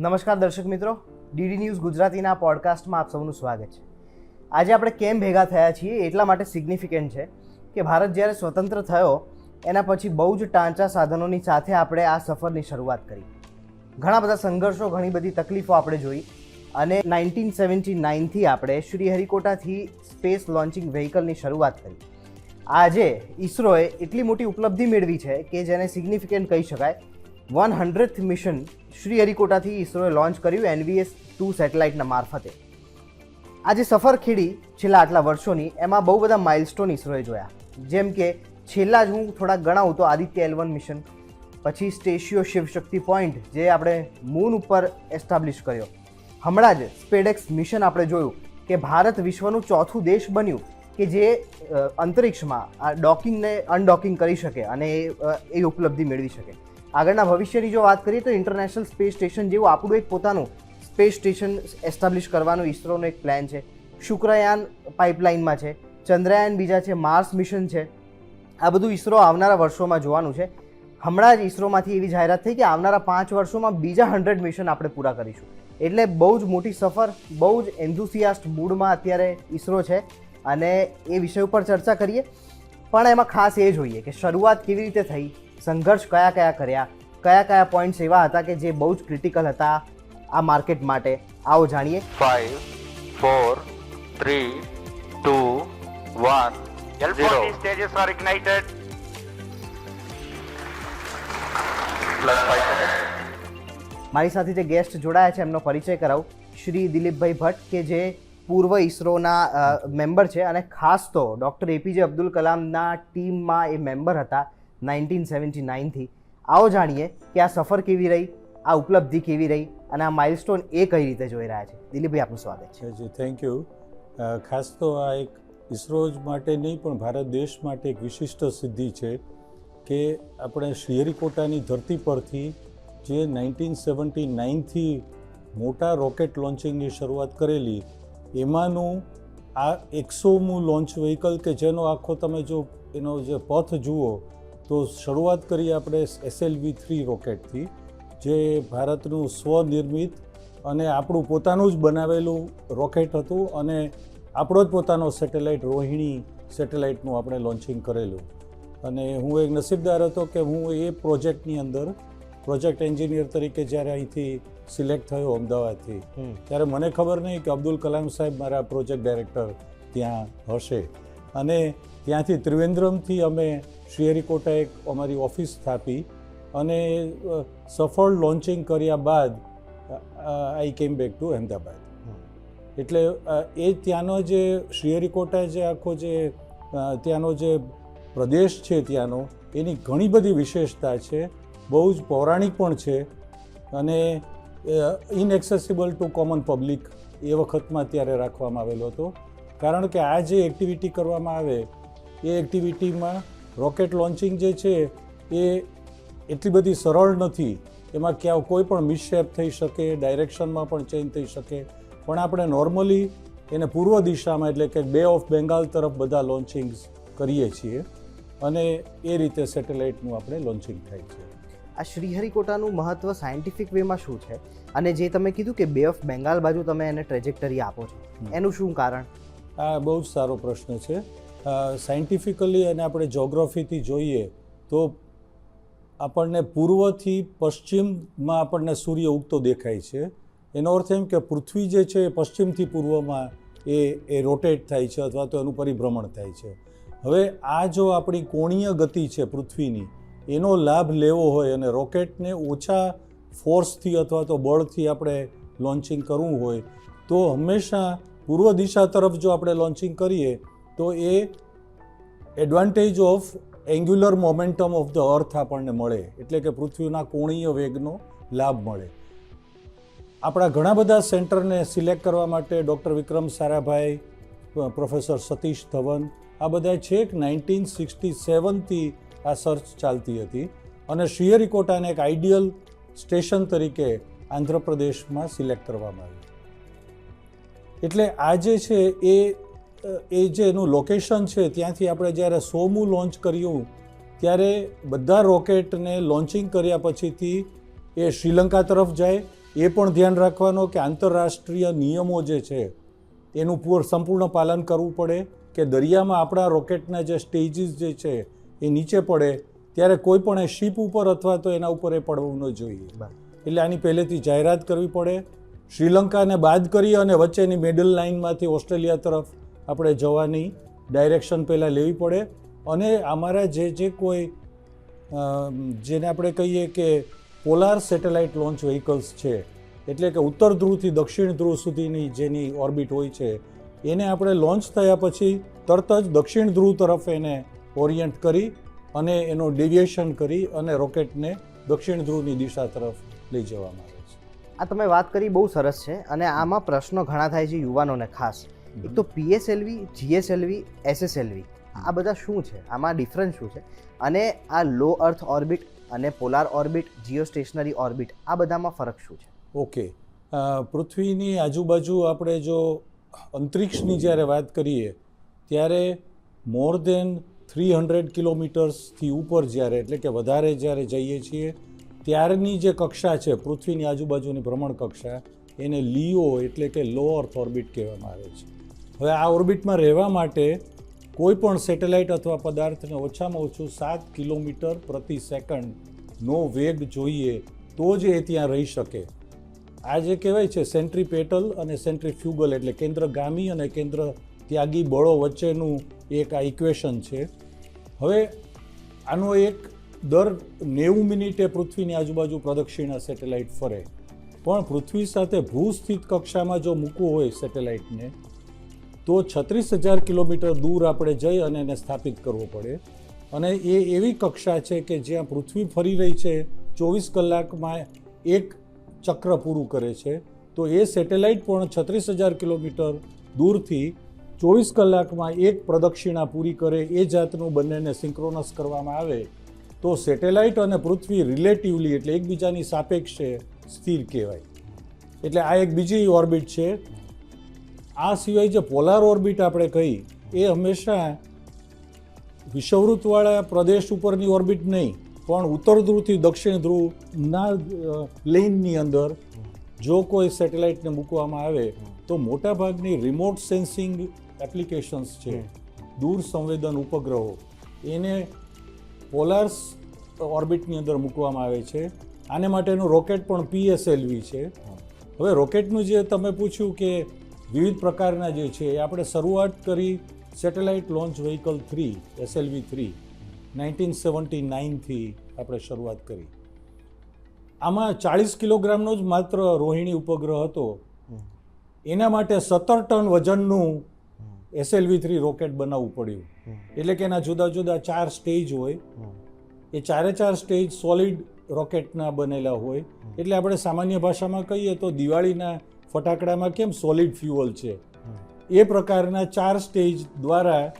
નમસ્કાર દર્શક મિત્રો. ડીડી ન્યૂઝ ગુજરાતીના પોડકાસ્ટમાં આપ સૌનું સ્વાગત છે. આજે આપણે કેમ ભેગા થયા છીએ એટલા માટે સિગ્નિફિકન્ટ છે કે ભારત જ્યારે સ્વતંત્ર થયો, એના પછી બહુ જ ટાંચા સાધનોની સાથે આપણે આ સફરની શરૂઆત કરી. ઘણા બધા સંઘર્ષો, ઘણી બધી તકલીફો આપણે જોઈ અને નાઇન્ટીન સેવન્ટી નાઇનથી આપણે શ્રીહરિકોટાથી સ્પેસ લોન્ચિંગ વ્હીકલની શરૂઆત કરી. આજે ઈસરોએ એટલી મોટી ઉપલબ્ધિ મેળવી છે કે જેને સિગ્નિફિકન્ટ કહી શકાય વન હંડ્રેડ મિશન શ્રીહરિકોટાથી ઈસરોએ લોન્ચ કર્યું એનવીએસ ટુ સેટેલાઇટના મારફતે. આ જે સફર ખેડી છેલ્લા આટલા વર્ષોની એમાં બહુ બધા માઇલસ્ટોન ઈસરોએ જોયા. જેમ કે, છેલ્લા જ હું થોડાક ગણાવું તો આદિત્ય એલ વન મિશન, પછી સ્ટેશિયો શિવશક્તિ પોઈન્ટ, જે આપણે મૂન ઉપર એસ્ટાબ્લિશ કર્યો. હમણાં જ સ્પેડેક્સ મિશન આપણે જોયું કે ભારત વિશ્વનું ચોથું દેશ બન્યું કે જે અંતરિક્ષમાં આ ડોકિંગને અનડોકિંગ કરી શકે અને એ ઉપલબ્ધિ મેળવી શકે. આગળના ભવિષ્યની જો વાત કરીએ તો ઇન્ટરનેશનલ સ્પેસ સ્ટેશન જેવું આપણું એક પોતાનું સ્પેસ સ્ટેશન એસ્ટાબ્લિશ કરવાનું ઈસરોનો એક પ્લાન છે. શુક્રયાન પાઇપલાઇનમાં છે, ચંદ્રયાન બીજા છે માર્સ મિશન છે. આ બધું ઈસરો આવનારા વર્ષોમાં જોવાનું છે. હમણાં જ ઈસરોમાંથી એવી જાહેરાત થઈ કે આવનારા પાંચ વર્ષોમાં બીજા હંડ્રેડ મિશન આપણે પૂરા કરીશું. એટલે બહુ જ મોટી સફર, બહુ જ એન્થુસિયાસ્ટ મૂડમાં અત્યારે ઈસરો છે અને એ વિષય ઉપર ચર્ચા કરીએ. પણ એમાં ખાસ એ જોઈએ કે શરૂઆત કેવી રીતે થઈ સંઘર્ષ કયા કયા કર્યા કયા કયા પોઈન્ટ્સ એવા હતા કે જે બહુ જ ક્રિટિકલ હતા આ માર્કેટ માટે આવો જાણીએ five four three two one zero. L40 stages are ignited. Plus five seconds. મારી સાથે જે ગેસ્ટ જોડાયા છે એમનો પરિચય કરાવું શ્રી દિલીપભાઈ ભટ્ટ કે જે પૂર્વ ઈસરોના મેમ્બર છે અને ખાસ તો ડૉક્ટર એપીજે અબ્દુલ કલામના ટીમમાં એ મેમ્બર હતા નાઇન્ટીન સેવન્ટી નાઇનથી આવો જાણીએ કે આ સફર કેવી રહી, આ ઉપલબ્ધિ કેવી રહી અને આ માઇલસ્ટોન એ કઈ રીતે જોઈ રહ્યા છે. દિલીપભાઈ, આપનું સ્વાગત છે. જી થેન્ક યુ ખાસ તો આ એક ઇસરો જ માટે નહીં, પણ ભારત દેશ માટે એક વિશિષ્ટ સિદ્ધિ છે કે આપણે શ્રીહરિકોટાની ધરતી પરથી જે નાઇન્ટીન સેવન્ટી નાઇનથી મોટા રોકેટ લોન્ચિંગની શરૂઆત કરેલી, એમાંનું આ એકસોમું લોન્ચ વ્હીકલ કે જેનો આખો તમે જો એનો જે પથ જુઓ તો શરૂઆત કરી આપણે એસએલવી થ્રી રોકેટથી જે ભારતનું સ્વનિર્મિત અને આપણું પોતાનું જ બનાવેલું રોકેટ હતું અને આપણો જ પોતાનો સેટેલાઇટ રોહિણી સેટેલાઇટનું આપણે લોન્ચિંગ કરેલું. અને હું એક નસીબદાર હતો કે હું એ પ્રોજેક્ટની અંદર પ્રોજેક્ટ એન્જિનિયર તરીકે જ્યારે અહીંથી સિલેક્ટ થયો અમદાવાદથી ત્યારે મને ખબર નહીં કે અબ્દુલ કલામ સાહેબ મારા પ્રોજેક્ટ ડાયરેક્ટર ત્યાં હશે. અને ત્યાંથી ત્રિવેન્દ્રમથી અમે શ્રીહરિકોટા એક અમારી ઓફિસ સ્થાપી અને સફળ લોન્ચિંગ કર્યા બાદ આઈ કેમ બેક ટુ અહેમદાબાદ. એટલે એ ત્યાંનો જે શ્રીહરિકોટા જે આખો જે ત્યાંનો જે પ્રદેશ છે ત્યાંનો એની ઘણી બધી વિશેષતા છે બહુ જ પૌરાણિક પણ છે અને ઇનએક્સેસિબલ ટુ કોમન પબ્લિક એ વખતમાં ત્યારે રાખવામાં આવેલો હતો. કારણ કે આ જે એક્ટિવિટી કરવામાં આવે એ એક્ટિવિટીમાં રોકેટ લોન્ચિંગ જે છે એ એટલી બધી સરળ નથી. એમાં ક્યાં કોઈ પણ મિસશેપ થઈ શકે ડાયરેક્શનમાં પણ ચેન્જ થઈ શકે. પણ આપણે નોર્મલી એને પૂર્વ દિશામાં એટલે કે બે ઓફ બેંગાલ તરફ બધા લોન્ચિંગ્સ કરીએ છીએ અને એ રીતે સેટેલાઇટનું આપણે લોન્ચિંગ થાય છે. આ શ્રીહરિકોટાનું મહત્વ સાયન્ટિફિક વેમાં શું છે? અને જે તમે કીધું કે બે ઓફ બેંગાલ બાજુ તમે એને ટ્રેજેક્ટરી આપો છો એનું શું કારણ? આ બહુ જ સારો પ્રશ્ન છે. સાયન્ટિફિકલી અને આપણે જોગ્રાફીથી જોઈએ તો આપણને પૂર્વથી પશ્ચિમમાં આપણને સૂર્ય ઉગતો દેખાય છે. એનો અર્થ એમ કે પૃથ્વી જે છે એ પશ્ચિમથી પૂર્વમાં એ એ રોટેટ થાય છે અથવા તો એનું પરિભ્રમણ થાય છે. હવે આ જો આપણી કોણીય ગતિ છે પૃથ્વીની, એનો લાભ લેવો હોય અને રોકેટને ઓછા ફોર્સથી અથવા તો બળથી આપણે લોન્ચિંગ કરવું હોય, તો હંમેશા પૂર્વ દિશા તરફ જો આપણે લોન્ચિંગ કરીએ તો એ advantage of angular momentum of the earth આપણને મળે. એટલે કે પૃથ્વીના કોણીય વેગનો લાભ મળે. આપણા ઘણા બધા સેન્ટરને સિલેક્ટ કરવા માટે ડૉક્ટર વિક્રમ સારાભાઈ પ્રોફેસર સતીશ ધવન, આ બધા છેક નાઇન્ટીન સિક્સટી સેવનથી આ સર્ચ ચાલતી હતી. અને શ્રીહરિકોટાને એક આઈડિયલ સ્ટેશન તરીકે આંધ્રપ્રદેશમાં સિલેક્ટ કરવામાં આવ્યું. એટલે આજે છે એ એ જે એનું લોકેશન છે ત્યાંથી આપણે જ્યારે સોમું લોન્ચ કર્યું ત્યારે બધા રોકેટને લોન્ચિંગ કર્યા પછીથી એ શ્રીલંકા તરફ જાય. એ પણ ધ્યાન રાખવાનો કે આંતરરાષ્ટ્રીય નિયમો જે છે એનું પૂર સંપૂર્ણ પાલન કરવું પડે કે દરિયામાં આપણા રોકેટના જે સ્ટેજીસ જે છે એ નીચે પડે ત્યારે કોઈ પણ એ શિપ ઉપર અથવા તો એના ઉપર એ પડવું ન જોઈએ. એટલે આની પહેલેથી જાહેરાત કરવી પડે. શ્રીલંકાને બાદ કરી અને વચ્ચેની મિડલ લાઇનમાંથી ઓસ્ટ્રેલિયા તરફ આપણે જવાની ડાયરેક્શન પહેલાં લેવી પડે અને અમારા જે જે કોઈ જેને આપણે કહીએ કે પોલાર સેટેલાઇટ લોન્ચ વ્હીકલ્સ છે, એટલે કે ઉત્તર ધ્રુવથી દક્ષિણ ધ્રુવ સુધીની જેની ઓર્બિટ હોય છે, એને આપણે લોન્ચ થયા પછી તરત જ દક્ષિણ ધ્રુવ તરફ એને ઓરિયન્ટ કરી અને એનો ડેવિએશન કરી અને રોકેટને દક્ષિણ ધ્રુવની દિશા તરફ લઈ જવામાં આવે છે. આ તમે વાત કરી બહુ સરસ છે અને આમાં પ્રશ્નો ઘણા થાય છે યુવાનોને ખાસ. એક તો પીએસએલવી જીએસએલવી એસએસએલવી આ બધા શું છે? આમાં ડિફરન્સ શું છે? અને આ લો અર્થ ઓર્બિટ અને polar orbit geostationary orbit આ બધામાં ફરક શું છે? ઓકે પૃથ્વીની આજુબાજુ આપણે જો અંતરિક્ષની જ્યારે વાત કરીએ ત્યારે મોર દેન થ્રી હંડ્રેડ કિલોમીટર્સથી ઉપર જ્યારે એટલે કે વધારે જ્યારે જઈએ છીએ ત્યારની જે કક્ષા છે પૃથ્વીની આજુબાજુની ભ્રમણ કક્ષા એને લીઓ એટલે કે લો અર્થ ઓર્બિટ કહેવામાં આવે છે. હવે આ ઓર્બિટમાં રહેવા માટે કોઈ પણ સેટેલાઇટ અથવા પદાર્થને ઓછામાં ઓછું સાત કિલોમીટર પ્રતિ સેકન્ડનો વેગ જોઈએ તો જ એ ત્યાં રહી શકે. આ જે કહેવાય છે સેન્ટ્રીપેટલ અને સેન્ટ્રીફ્યુગલ એટલે કેન્દ્રગામી અને કેન્દ્ર ત્યાગી બળો વચ્ચેનું એક આ ઇક્વેશન છે. હવે આનો એક દર નેવું મિનિટે પૃથ્વીની આજુબાજુ પ્રદક્ષિણા સેટેલાઇટ ફરે. પણ પૃથ્વી સાથે ભૂસ્થિત કક્ષામાં જો મૂકવું હોય સેટેલાઇટને તો છત્રીસ હજાર કિલોમીટર દૂર આપણે જઈ અને એને સ્થાપિત કરવો પડે. અને એ એવી કક્ષા છે કે જ્યાં પૃથ્વી ફરી રહી છે, ચોવીસ કલાકમાં એક ચક્ર પૂરું કરે છે. તો એ સેટેલાઇટ પણ છત્રીસ હજાર કિલોમીટર દૂરથી ચોવીસ કલાકમાં એક પ્રદક્ષિણા પૂરી કરે, એ જાતનું બંનેને સિંક્રોનસ કરવામાં આવે. તો સેટેલાઇટ અને પૃથ્વી રિલેટિવલી એટલે એકબીજાની સાપેક્ષે સ્થિર કહેવાય. એટલે આ એક બીજી ઓર્બિટ છે. આ સિવાય જે પોલાર ઓર્બિટ આપણે કહી, એ હંમેશા વિષવૃત્તવાળા પ્રદેશ ઉપરની ઓર્બિટ નહીં, પણ ઉત્તર ધ્રુવથી દક્ષિણ ધ્રુવના પ્લેનની અંદર જો કોઈ સેટેલાઇટને મૂકવામાં આવે, તો મોટાભાગની રિમોટ સેન્સિંગ એપ્લિકેશન્સ છે, દૂર સંવેદન ઉપગ્રહો, એને પોલાર્સ ઓર્બિટની અંદર મૂકવામાં આવે છે. આને માટેનું રોકેટ પણ પીએસએલવી છે. હવે રોકેટનું જે તમે પૂછ્યું કે વિવિધ પ્રકારના જે છે, એ આપણે શરૂઆત કરી satellite launch vehicle three SLV three, nineteen seventy નાઇનથી આપણે શરૂઆત કરી. આમાં ચાળીસ કિલોગ્રામનો જ માત્ર રોહિણી ઉપગ્રહ હતો. એના માટે સત્તર ટન વજનનું એસએલવી થ્રી રોકેટ બનાવવું પડ્યું. એટલે કે એના જુદા જુદા ચાર સ્ટેજ હોય. એ ચારે ચાર સ્ટેજ સોલિડ રોકેટના બનેલા હોય. એટલે આપણે સામાન્ય ભાષામાં કહીએ તો દિવાળીના ફટાકડામાં કેમ સોલિડ ફ્યુઅલ છે? એ પ્રકારના ચાર સ્ટેજ દ્વારા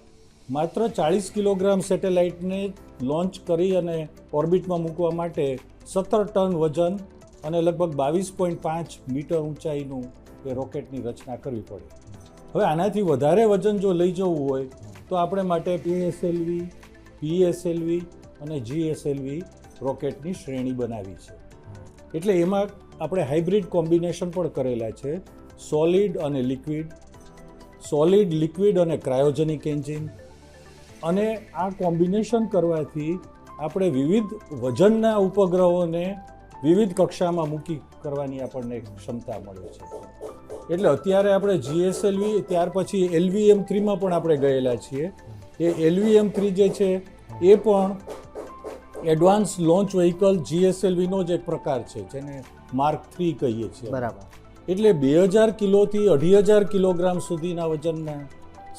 માત્ર ચાળીસ કિલોગ્રામ સેટેલાઇટને લોન્ચ કરી અને ઓર્બિટમાં મૂકવા માટે સત્તર ટન વજન અને લગભગ બાવીસ પોઈન્ટ પાંચ મીટર ઊંચાઈનું એ રોકેટની રચના કરવી પડે. હવે આનાથી વધારે વજન જો લઈ જવું હોય, તો આપણે માટે પીએસએલવી પીએસએલવી અને જીએસએલવી રોકેટની શ્રેણી બનાવી છે. એટલે એમાં આપણે હાઇબ્રિડ કોમ્બિનેશન પણ કરેલા છે. સોલિડ અને લિક્વિડ સોલિડ લિક્વિડ અને ક્રાયોજેનિક એન્જિન અને આ કોમ્બિનેશન કરવાથી આપણે વિવિધ વજનના ઉપગ્રહોને વિવિધ કક્ષામાં મૂકી કરવાની આપણને ક્ષમતા મળે છે. એટલે અત્યારે આપણે જીએસએલવી ત્યાર પછી એલવીએમ થ્રીમાં પણ આપણે ગયેલા છીએ. એ એલવીએમ થ્રી જે છે, એ પણ એડવાન્સ લોન્ચ વ્હીકલ જીએસએલવીનો જ એક પ્રકાર છે, જેને માર્ક થ્રી કહીએ છીએ. બરાબર. એટલે બે હજાર કિલોથી અઢી હજાર કિલોગ્રામ સુધીના વજનના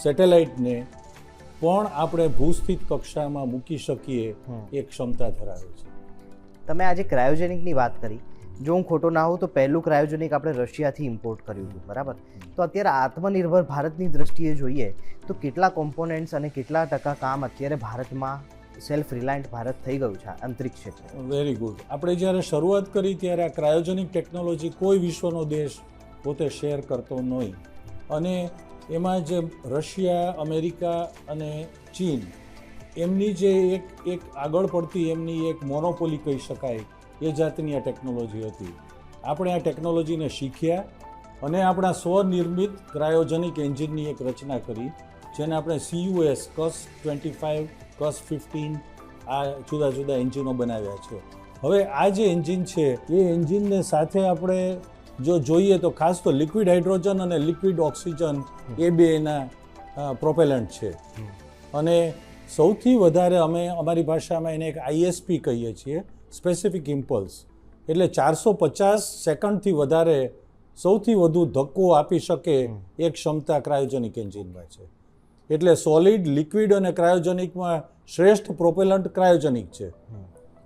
સેટેલાઇટને પણ આપણે ભૂસ્થિત કક્ષામાં મૂકી શકીએ એ ક્ષમતા ધરાવે છે. તમે આજે ક્રાયોજેનિકની વાત કરી. જો હું ખોટો ના હોઉં તો પહેલું ક્રાયોજેનિક આપણે રશિયાથી ઇમ્પોર્ટ કર્યું હતું બરાબર? તો અત્યારે આત્મનિર્ભર ભારતની દ્રષ્ટિએ જોઈએ તો કેટલા કોમ્પોનન્ટ્સ અને કેટલા ટકા કામ અત્યારે ભારતમાં સેલ્ફ રિલાયન્ટ ભારત થઈ ગયું છે આંતરિક ક્ષેત્રે. વેરી ગુડ આપણે જ્યારે શરૂઆત કરી ત્યારે આ ક્રાયોજેનિક ટેકનોલોજી કોઈ વિશ્વનો દેશ પોતે શેર કરતો નહીં. અને એમાં જે રશિયા, અમેરિકા અને ચીન, એમની જે એક એક આગળ પડતી એમની એક મોનોપોલી કહી શકાય, એ જાતની આ ટેકનોલોજી હતી. આપણે આ ટેકનોલોજીને શીખ્યા અને આપણા સ્વનિર્મિત ક્રાયોજનિક એન્જિનની એક રચના કરી, જેને આપણે સીયુએસ કસ ટ્વેન્ટી ફાઇવ કસ ફિફ્ટીન આ જુદા જુદા એન્જિનો બનાવ્યા છે. હવે આ જે એન્જિન છે એ એન્જિનને સાથે આપણે જો જોઈએ તો ખાસ તો લિક્વિડ હાઇડ્રોજન અને લિક્વિડ ઓક્સિજન એ બે એના પ્રોપેલન્ટ છે. અને સૌથી વધારે અમે અમારી ભાષામાં એને એક આઈએસપી કહીએ છીએ સ્પેસિફિક ઇમ્પલ્સ એટલે ચારસો પચાસ સેકન્ડથી વધારે સૌથી વધુ ધક્કો આપી શકે એ ક્ષમતા ક્રાયોજનિક એન્જિનમાં છે. એટલે સોલિડ લિક્વિડ અને ક્રાયોજનિકમાં શ્રેષ્ઠ પ્રોપેલન્ટ ક્રાયોજેનિક છે.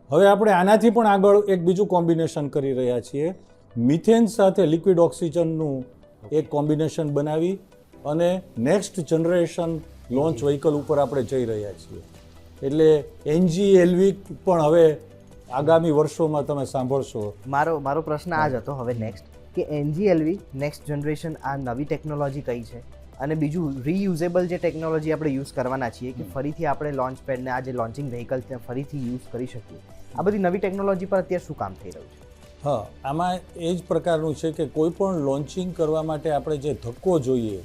હવે આપણે આનાથી પણ આગળ એક બીજું કોમ્બિનેશન કરી રહ્યા છીએ. મિથેન સાથે લિક્વિડ ઓક્સિજનનું એક કોમ્બિનેશન બનાવી અને નેક્સ્ટ જનરેશન લોન્ચ વ્હીકલ ઉપર આપણે જઈ રહ્યા છીએ. એટલે એનજી એલવી પણ હવે આગામી વર્ષોમાં તમે સાંભળશો. મારો મારો પ્રશ્ન આ જ હતો હવે નેક્સ્ટ કે એનજીએલવી નેક્સ્ટ જનરેશન આ નવી ટેકનોલોજી કઈ છે? અને બીજું રીયુઝેબલ જે ટેકનોલોજી આપણે યુઝ કરવાના છીએ કે ફરીથી આપણે લોન્ચ પેડને આ જે લોન્ચિંગ વ્હીકલ છે ફરીથી યુઝ કરી શકીએ. આ બધી નવી ટેકનોલોજી પર અત્યારે શું કામ થઈ રહ્યું છે? હા આમાં એ જ પ્રકારનું છે કે કોઈ પણ લોન્ચિંગ કરવા માટે આપણે જે ધક્કો જોઈએ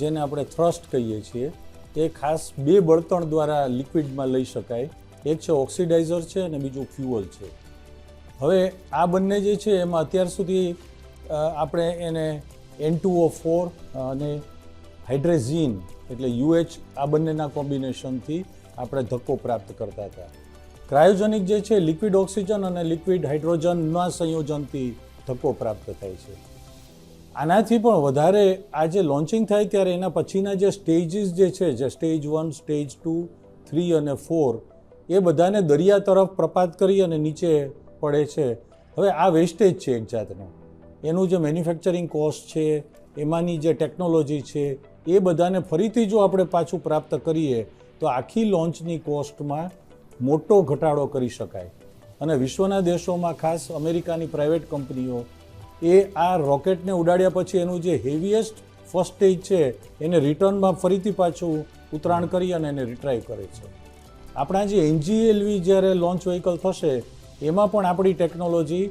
જેને આપણે થ્રસ્ટ કહીએ છીએ એ ખાસ બે બળતણ દ્વારા લિક્વિડમાં લઈ શકાય. એક છે ઓક્સિડાઇઝર છે અને બીજું ફ્યુઅલ છે. હવે આ બંને જે છે એમાં અત્યાર સુધી આપણે એને એન ટુ ઓ ફોર અને હાઇડ્રેઝીન એટલે યુએચ, આ બંનેના કોમ્બિનેશનથી આપણે ધક્કો પ્રાપ્ત કરતા હતા. ક્રાયોજનિક જે છે, લિક્વિડ ઓક્સિજન અને લિક્વિડ હાઇડ્રોજનના સંયોજનથી ધક્કો પ્રાપ્ત થાય છે. આનાથી પણ વધારે આ જે લોન્ચિંગ થાય ત્યારે એના પછીના જે સ્ટેજીસ જે છે, જે stage one, stage two, three અને ફોર, એ બધાને દરિયા તરફ પ્રપાત કરી અને નીચે પડે છે. હવે આ વેસ્ટેજ છે એક જાતનું. એનું જે મેન્યુફેક્ચરિંગ કોસ્ટ છે, એમાંની જે ટેકનોલોજી છે એ બધાને ફરીથી જો આપણે પાછું પ્રાપ્ત કરીએ, તો આખી લોન્ચની કોસ્ટમાં મોટો ઘટાડો કરી શકાય. અને વિશ્વના દેશોમાં ખાસ અમેરિકાની પ્રાઇવેટ કંપનીઓ, એ આ રોકેટને ઉડાડ્યા પછી એનું જે હેવીએસ્ટ ફર્સ્ટ સ્ટેજ છે, એને રિટર્નમાં ફરીથી પાછું ઉતરાણ કરી અને એને રિટ્રાઈવ કરે છે. આપણા જે એનજીએલવી જ્યારે લોન્ચ વ્હીકલ થશે, એમાં પણ આપણી ટેકનોલોજી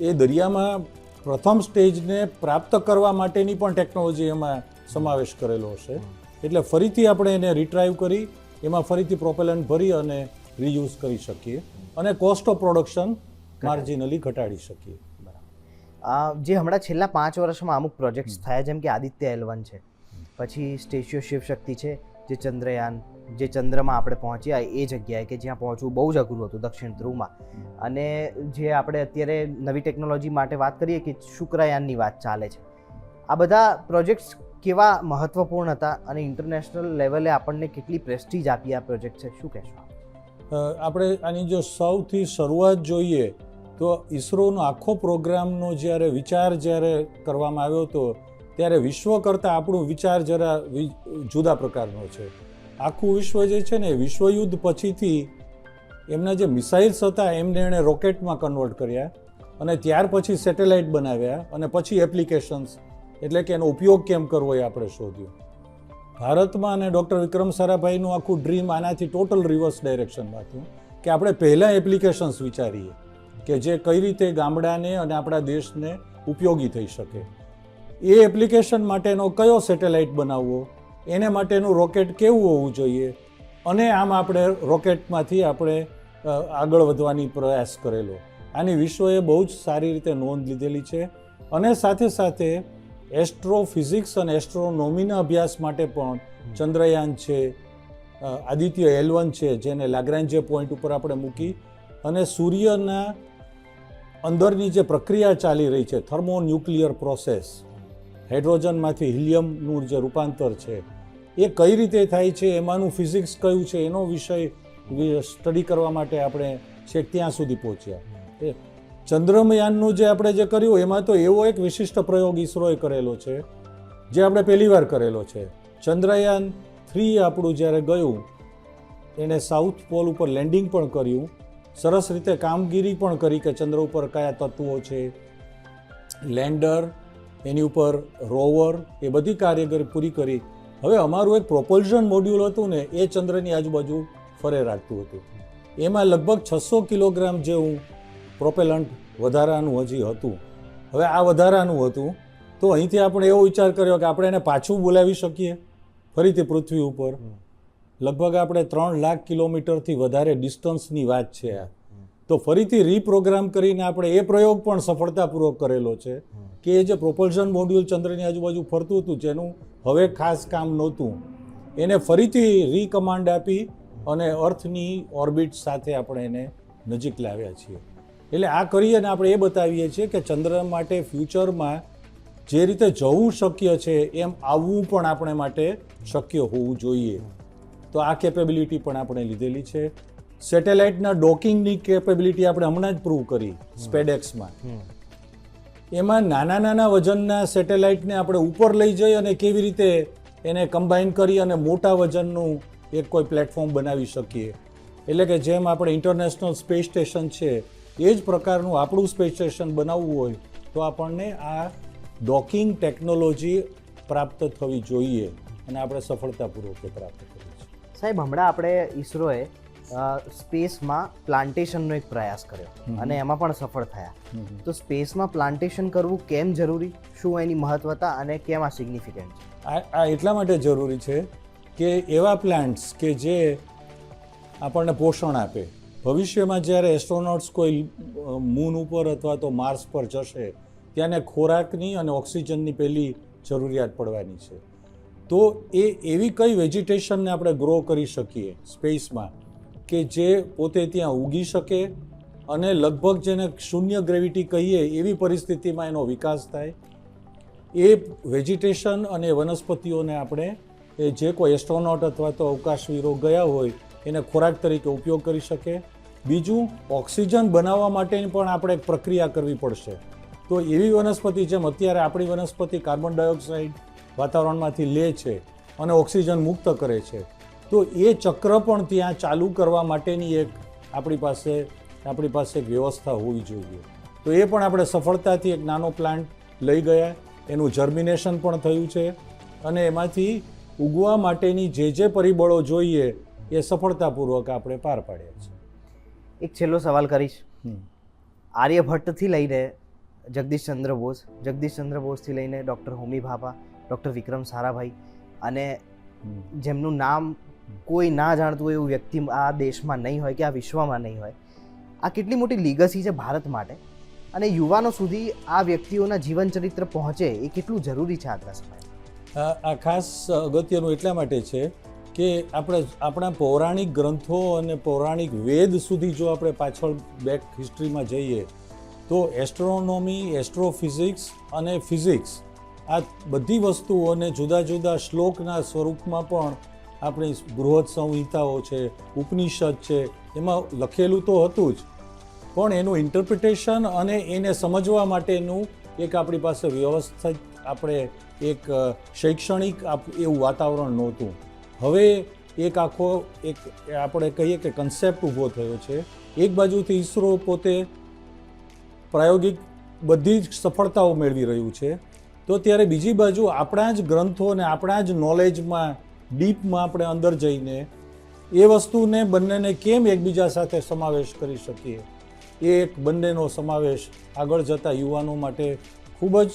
એ દરિયામાં પ્રથમ સ્ટેજને પ્રાપ્ત કરવા માટેની પણ ટેકનોલોજી એમાં સમાવેશ કરેલો હશે. એટલે ફરીથી આપણે એને રિટ્રાઈવ કરી એમાં ફરીથી પ્રોપેલન્ટ ભરી અને રીયુઝ કરી શકીએ અને કોસ્ટ ઓફ પ્રોડક્શન માર્જિનલી ઘટાડી શકીએ. આ જે હમણાં છેલ્લા પાંચ વર્ષમાં અમુક પ્રોજેક્ટ્સ થયા જેમ કે આદિત્ય એલવન છે પછી સ્ટેચ્યુ શિવશક્તિ છે જે ચંદ્રયાન જે ચંદ્રમાં આપણે પહોંચ્યા એ જગ્યાએ કે જ્યાં પહોંચવું બહુ જ અઘરું હતું દક્ષિણ ધ્રુવમાં. અને જે આપણે અત્યારે નવી ટેકનોલોજી માટે વાત કરીએ કે શુક્રયાનની વાત ચાલે છે. આ બધા પ્રોજેક્ટ્સ કેવા મહત્વપૂર્ણ હતા અને ઇન્ટરનેશનલ લેવલે આપણને કેટલી પ્રેસ્ટીજ આપી આ પ્રોજેક્ટ છે? શું કહેશો આપણે આની જો સૌથી શરૂઆત જોઈએ તો ઈસરોનો આખો પ્રોગ્રામનો જ્યારે વિચાર જ્યારે કરવામાં આવ્યો હતો, ત્યારે વિશ્વ કરતાં આપણો વિચાર જરા જુદા પ્રકારનો છે. આખું વિશ્વ જે છે ને વિશ્વયુદ્ધ પછીથી એમના જે મિસાઇલ્સ હતા, એમને એણે રોકેટમાં કન્વર્ટ કર્યા અને ત્યાર પછી સેટેલાઇટ બનાવ્યા અને પછી એપ્લિકેશન્સ એટલે કે એનો ઉપયોગ કેમ કરવો એ આપણે શોધ્યું. ભારતમાં અને ડૉક્ટર વિક્રમ સારાભાઈનું આખું ડ્રીમ આનાથી ટોટલ રિવર્સ ડાયરેક્શનમાં હતું કે આપણે પહેલાં એપ્લિકેશન્સ વિચારીએ કે જે કઈ રીતે ગામડાને અને આપણા દેશને ઉપયોગી થઈ શકે. એ એપ્લિકેશન માટેનો કયો સેટેલાઇટ બનાવવો, એને માટેનું રોકેટ કેવું હોવું જોઈએ અને આમ આપણે રોકેટમાંથી આપણે આગળ વધવાની પ્રયાસ કરેલો. આની વિશ્વએ બહુ જ સારી રીતે નોંધ લીધેલી છે અને સાથે સાથે એસ્ટ્રોફિઝિક્સ અને એસ્ટ્રોનોમીના અભ્યાસ માટે પણ ચંદ્રયાન છે આદિત્ય એલવન છે, જેને લાગ્રાન્જે પોઈન્ટ ઉપર આપણે મૂકી અને સૂર્યના અંદરની જે પ્રક્રિયા ચાલી રહી છે, થર્મોન્યુક્લિયર પ્રોસેસ, હાઇડ્રોજનમાંથી હિલિયમનું જે રૂપાંતર છે, એ કઈ રીતે થાય છે, એમાંનું ફિઝિક્સ કયું છે, એનો વિષય સ્ટડી કરવા માટે આપણે છેક ત્યાં સુધી પહોંચ્યા. એ ચંદ્રયાનનું જે આપણે જે કર્યું, એમાં તો એવો એક વિશિષ્ટ પ્રયોગ ઈસરોએ કરેલો છે, જે આપણે પહેલી વાર કરેલો છે. ચંદ્રયાન થ્રી આપણું જ્યારે ગયું એણે સાઉથ પોલ ઉપર લેન્ડિંગ પણ કર્યું. સરસ રીતે કામગીરી પણ કરી કે ચંદ્ર ઉપર કયા તત્વો છે, લેન્ડર, એની ઉપર રોવર, એ બધી કાર્યગરી પૂરી કરી. હવે અમારું એક પ્રોપલ્શન મોડ્યુલ હતું ને, એ ચંદ્રની આજુબાજુ ફરે રાખતું હતું. એમાં લગભગ છસો કિલોગ્રામ જેવું પ્રોપેલન્ટ વધારાનું હજી હતું. હવે આ વધારાનું હતું તો અહીંથી આપણે એવો વિચાર કર્યો કે આપણે એને પાછું બોલાવી શકીએ ફરીથી પૃથ્વી ઉપર. લગભગ આપણે ત્રણ લાખ કિલોમીટરથી વધારે ડિસ્ટન્સની વાત છે આ. તો ફરીથી રીપ્રોગ્રામ કરીને આપણે એ પ્રયોગ પણ સફળતાપૂર્વક કરેલો છે કે એ જે પ્રોપલ્શન મોડ્યુલ ચંદ્રની આજુબાજુ ફરતું હતું જેનું હવે ખાસ કામ નહોતું એને ફરીથી રીકમાન્ડ આપી અને અર્થની ઓર્બિટ સાથે આપણે એને નજીક લાવ્યા છીએ. એટલે આ કરી અને આપણે એ બતાવીએ છીએ કે ચંદ્ર માટે ફ્યુચરમાં જે રીતે જવું શક્ય છે એમ આવવું પણ આપણે માટે શક્ય હોવું જોઈએ. તો આ કેપેબિલિટી પણ આપણે લીધેલી છે. સેટેલાઇટના ડોકિંગની કેપેબિલિટી આપણે હમણાં જ પ્રૂવ કરી સ્પેડેક્સમાં એમાં નાના નાના વજનના સેટેલાઇટને આપણે ઉપર લઈ જઈ અને કેવી રીતે એને કમ્બાઈન કરી અને મોટા વજનનું એક કોઈ પ્લેટફોર્મ બનાવી શકીએ. એટલે કે જેમ આપણે ઇન્ટરનેશનલ સ્પેસ સ્ટેશન છે એ જ પ્રકારનું આપણું સ્પેસ સ્ટેશન બનાવવું હોય તો આપણને આ ડોકિંગ ટેકનોલોજી પ્રાપ્ત થવી જોઈએ અને આપણે સફળતાપૂર્વક પ્રાપ્ત કરીએ છીએ. સાહેબ હમણાં આપણે ઈસરોએ સ્પેસમાં પ્લાન્ટેશનનો એક પ્રયાસ કર્યો અને એમાં પણ સફળ થયા. તો સ્પેસમાં પ્લાન્ટેશન કરવું કેમ જરૂરી? શું એની મહત્વતા અને કેમ આ સિગ્નિફિકન્ટ છે? આ આ એટલા માટે જરૂરી છે કે એવા પ્લાન્ટ્સ કે જે આપણને પોષણ આપે ભવિષ્યમાં જ્યારે એસ્ટ્રોનોટ્સ કોઈ મૂન ઉપર અથવા તો માર્સ પર જશે ત્યાંને ખોરાકની અને ઓક્સિજનની પહેલી જરૂરિયાત પડવાની છે. તો એ એવી કઈ વેજીટેશનને આપણે ગ્રો કરી શકીએ સ્પેસમાં કે જે પોતે ત્યાં ઉગી શકે અને લગભગ જેને શૂન્ય ગ્રેવિટી કહીએ એવી પરિસ્થિતિમાં એનો વિકાસ થાય. એ વેજીટેશન અને વનસ્પતિઓને આપણે જે કોઈ એસ્ટ્રોનોટ અથવા તો અવકાશવીરો ગયા હોય એને ખોરાક તરીકે ઉપયોગ કરી શકે. બીજું, ઓક્સિજન બનાવવા માટેની પણ આપણે એક પ્રક્રિયા કરવી પડશે. તો એવી વનસ્પતિ જેમ અત્યારે આપણી વનસ્પતિ કાર્બન ડાયોક્સાઇડ વાતાવરણમાંથી લે છે અને ઓક્સિજન મુક્ત કરે છે. તો એ ચક્ર પણ ત્યાં ચાલુ કરવા માટેની એક આપણી પાસે આપણી પાસે એક વ્યવસ્થા હોવી જોઈએ. તો એ પણ આપણે સફળતાથી એક નાનો પ્લાન્ટ લઈ ગયા. એનું જર્મિનેશન પણ થયું છે. અને એમાંથી ઉગવા માટેની જે જે પરિબળો જોઈએ એ સફળતાપૂર્વક આપણે પાર પાડ્યા છે એક છેલ્લો સવાલ કરીશ. આર્યભટ્ટથી લઈને જગદીશચંદ્ર બોઝ જગદીશચંદ્ર બોઝથી લઈને ડૉક્ટર હોમી ભાભા ડૉક્ટર વિક્રમ સારાભાઈ અને જેમનું નામ કોઈ ના જાણતું હોય એવું વ્યક્તિ આ દેશમાં નહીં હોય કે આ વિશ્વમાં નહીં હોય. આ કેટલી મોટી લીગસી છે ભારત માટે અને યુવાનો સુધી આ વ્યક્તિઓના જીવન ચરિત્ર પહોંચે એ કેટલું જરૂરી છે આજના સમયે? આ ખાસ અગત્યનું એટલા માટે છે કે આપણે આપણા પૌરાણિક ગ્રંથો અને પૌરાણિક વેદ સુધી જો આપણે પાછળ બેક હિસ્ટ્રીમાં જઈએ, તો એસ્ટ્રોનોમી એસ્ટ્રોફિઝિક્સ અને ફિઝિક્સ આ બધી વસ્તુઓને જુદા જુદા શ્લોકના સ્વરૂપમાં પણ આપણી બૃહદ સંહિતાઓ છે, ઉપનિષદ છે, એમાં લખેલું તો હતું જ. પણ એનું ઇન્ટરપ્રિટેશન અને એને સમજવા માટેનું એક આપણી પાસે વ્યવસ્થિત આપણે એક શૈક્ષણિક એવું વાતાવરણ નહોતું. હવે એક આખો, એક આપણે કહીએ કે કન્સેપ્ટ ઊભો થયો છે. એક બાજુથી ઈસરો પોતે પ્રાયોગિક બધી જ સફળતાઓ મેળવી રહ્યું છે. તો ત્યારે બીજી બાજુ આપણા જ ગ્રંથો અને આપણા જ નોલેજમાં ડીપમાં આપણે અંદર જઈને એ વસ્તુને બંનેને કેમ એકબીજા સાથે સમાવેશ કરી શકીએ? એ એક બંનેનો સમાવેશ આગળ જતા યુવાનો માટે ખૂબ જ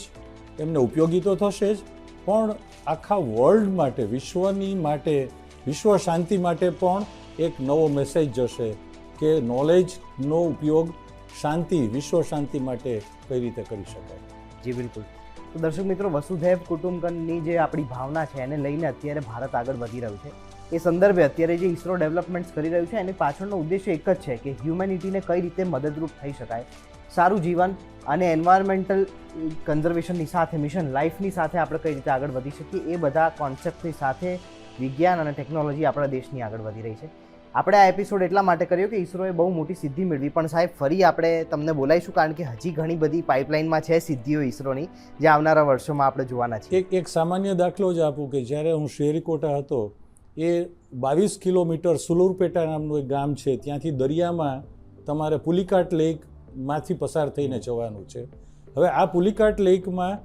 એમને ઉપયોગી તો થશે જ. પણ આખા વર્લ્ડ માટે, વિશ્વની માટે, વિશ્વ શાંતિ માટે પણ એક નવો મેસેજ જશે કે નોલેજનો ઉપયોગ શાંતિ, વિશ્વ શાંતિ માટે કઈ રીતે કરી શકાય. જી, બિલકુલ. તો દર્શક મિત્રો, વસુધૈવ કુટુંબકનની જે આપણી ભાવના છે, એને લઈને અત્યારે ભારત આગળ વધી રહ્યું છે. એ સંદર્ભે અત્યારે જે ઇસરો ડેવલપમેન્ટ્સ કરી રહ્યું છે, એની પાછળનો ઉદ્દેશ્ય એક જ છે કે હ્યુમેનિટીને કઈ રીતે મદદરૂપ થઈ શકાય. સારું જીવન અને એન્વાયરમેન્ટલ કન્ઝર્વેશનની સાથે મિશન લાઈફની સાથે આપણે કઈ રીતે આગળ વધી શકીએ, એ બધા કોન્સેપ્ટની સાથે વિજ્ઞાન અને ટેકનોલોજી આપણા દેશની આગળ વધી રહી છે. આપણે આ એપિસોડ એટલા માટે કર્યો કે ઈસરોએ બહુ મોટી સિદ્ધિ મેળવી, પણ સાહેબ, ફરી આપણે તમને બોલાવીશું, કારણ કે હજી ઘણી બધી પાઇપલાઇનમાં છે સિદ્ધિઓ ઈસરોની, જે આવનારા વર્ષોમાં આપણે જોવાના છીએ. એક એક સામાન્ય દાખલો જ આપું કે જ્યારે હું શેરીકોટા હતો, એ બાવીસ કિલોમીટર સુલુરપેટા નામનું એક ગામ છે, ત્યાંથી દરિયામાં તમારે પુલિકાટ લેકમાંથી પસાર થઈને જવાનું છે. હવે આ પુલિકાટ લેકમાં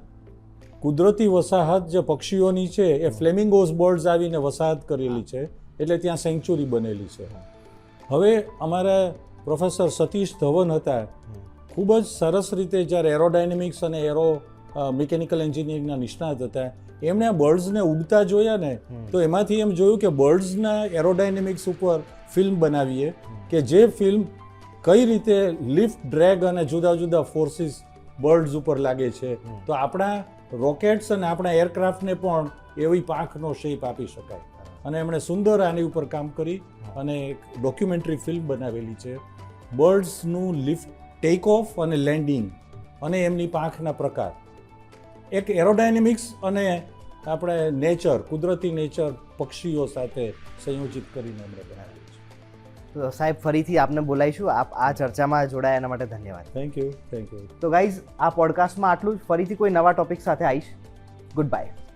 કુદરતી વસાહત જે પક્ષીઓની છે, એ ફ્લેમિંગોઝ બર્ડ્સ આવીને વસાહત કરેલી છે, એટલે ત્યાં સેન્ચુરી બનેલી છે. હવે અમારા પ્રોફેસર સતીશ ધવન હતા. ખૂબ જ સરસ રીતે જ્યારે એરોડાયનેમિક્સ અને એરો મિકેનિકલ એન્જિનિયરિંગના નિષ્ણાત હતા, એમણે આ બર્ડ્સને ઉડતા જોયા ને, તો એમાંથી એમ જોયું કે બર્ડ્સના એરોડાયનેમિક્સ ઉપર ફિલ્મ બનાવીએ, કે જે ફિલ્મ કઈ રીતે લિફ્ટ ડ્રેગ અને જુદા જુદા ફોર્સિસ બર્ડ્સ ઉપર લાગે છે? તો આપણા રોકેટ્સ અને આપણા એરક્રાફ્ટને પણ એવી પાંખનો શેપ આપી શકાય. અને એમણે સુંદર આની ઉપર કામ કરી અને એક ડોક્યુમેન્ટરી ફિલ્મ બનાવેલી છે. બર્ડ્સનું લિફ્ટ ટેક ઓફ અને લેન્ડિંગ અને એમની પાંખના પ્રકાર. એક એરોડાયનેમિક્સ અને આપણે નેચર કુદરતી નેચર પક્ષીઓ સાથે સંયોજિત કરીને એમણે બનાવેલી છે તો સાહેબ ફરીથી આપને બોલાવીશું. આપ આ ચર્ચામાં જોડાયા એના માટે ધન્યવાદ. થેન્ક યુ થેન્ક યુ તો ગાઈઝ આ પોડકાસ્ટમાં આટલું જ. ફરીથી કોઈ નવા ટોપિક સાથે આવીશ. Good bye